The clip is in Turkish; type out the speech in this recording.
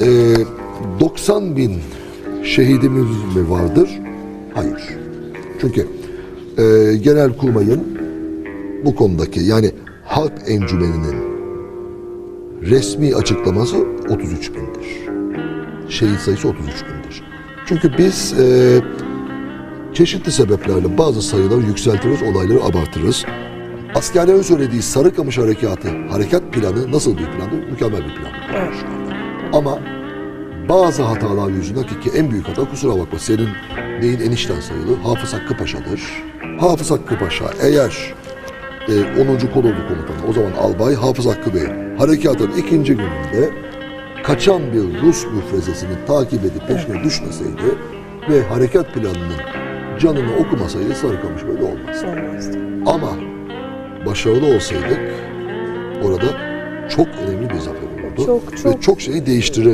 Ee, 90 bin şehidimiz mi vardır? Hayır. Çünkü e, Genelkurmay'ın bu konudaki yani Halk Encümeni'nin resmi açıklaması 33 bindir. Şehit sayısı 33 bindir. Çünkü biz e, çeşitli sebeplerle bazı sayıları yükseltiriz, olayları abartırız. Askerlerin söylediği Sarıkamış Harekatı, harekat planı nasıl bir plandır? Mükemmel bir plandır. Ama bazı hatalar yüzünden ki, en büyük hata kusura bakma senin neyin enişten sayılı Hafız Hakkı Paşa'dır. Hafız Hakkı Paşa eğer e, 10. Kolordu Komutanı o zaman Albay Hafız Hakkı Bey harekatın ikinci gününde kaçan bir Rus müfrezesini takip edip peşine düşmeseydi ve harekat planının canını okumasaydı Sarıkamış böyle olmazdı. Olmazdı. Ama başarılı olsaydık orada çok önemli bir zafer olurdu. Çok, Ve çok. çok şeyi değiştirirdi.